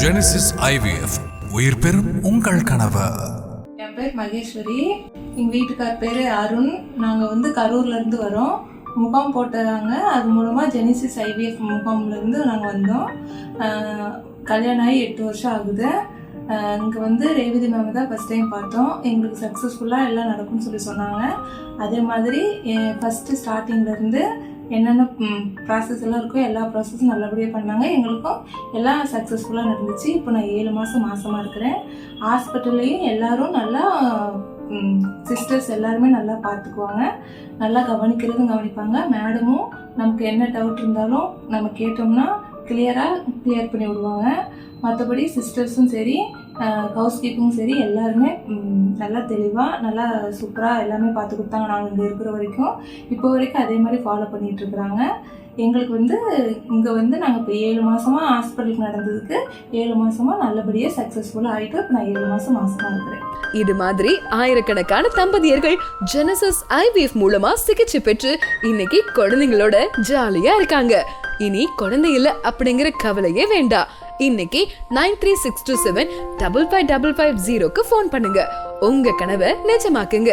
Genesis IVF உயிர் பெறும் உங்கள் கனவு என் பேர் மகேஸ்வரி. எங்கள் வீட்டுக்கார் பேர் அருண். நாங்கள் வந்து கரூர்லேருந்து வரோம். முகாம் போட்டாங்க அது மூலமாக ஜெனிசிஸ் ஐவிஎஃப் முகாம்லேருந்து நாங்கள் வந்தோம். கல்யாணம் ஆகி எட்டு வருஷம் ஆகுது. இங்கே வந்து ரேவதி மேம் தான் ஃபஸ்ட் டைம் பார்த்தோம். எங்களுக்கு சக்ஸஸ்ஃபுல்லாக எல்லாம் நடக்கும்னு சொல்லி சொன்னாங்க. அதே மாதிரி ஃபஸ்ட்டு ஸ்டார்டிங்லேருந்து என்னென்ன ப்ராசஸ் எல்லாம் இருக்கோ எல்லா ப்ராசஸும் நல்லபடியாக பண்ணாங்க. எங்களுக்கும் எல்லாம் சக்ஸஸ்ஃபுல்லாக நடந்துச்சு. இப்போ நான் ஏழு மாதம் மாதமாக இருக்கிறேன். ஹாஸ்பிட்டல்லையும் எல்லாரும் நல்லா சிஸ்டர்ஸ் எல்லாருமே நல்லா பார்த்துக்குவாங்க நல்லா கவனிக்கிறதும் கவனிப்பாங்க. மேடமும் நமக்கு என்ன டவுட் இருந்தாலும் நம்ம கேட்டோம்னா கிளியராக கிளியர் பண்ணி விடுவாங்க. மற்றபடி சிஸ்டர்ஸும் சரி ஹவுஸ் கீப்பிங்கும் சரி எல்லாருமே நல்லா தெளிவாக நல்லா சூப்பராக எல்லாமே பார்த்து கொடுத்தாங்க நாங்கள் இங்கே இருக்கிற வரைக்கும். இப்போ வரைக்கும் அதே மாதிரி ஃபாலோ பண்ணிகிட்ருக்குறாங்க எங்களுக்கு வந்து இங்கே வந்து நாங்கள் இப்போ ஏழு மாதமாக ஹாஸ்பிட்டலுக்கு நடந்ததுக்கு ஏழு மாதமாக நல்லபடியாக சக்ஸஸ்ஃபுல்லாக ஆகிட்டு இப்போ நான் ஏழு மாதம் மாதமாக இருக்கிறேன். இது மாதிரி ஆயிரக்கணக்கான தம்பதியர்கள் ஜெனசஸ் ஐவிஎஃப் மூலமாக சிகிச்சை பெற்று இன்னைக்கு குழந்தைங்களோட ஜாலியாக இருக்காங்க. இனி குழந்தை இல்லை அப்படிங்கிற கவலையே வேண்டாம் இன்னைக்கு nine three six two seven double five double five ஜீரோக்கு ஃபோன் பண்ணுங்க. உங்க கனவை நிஜமாக்குங்க.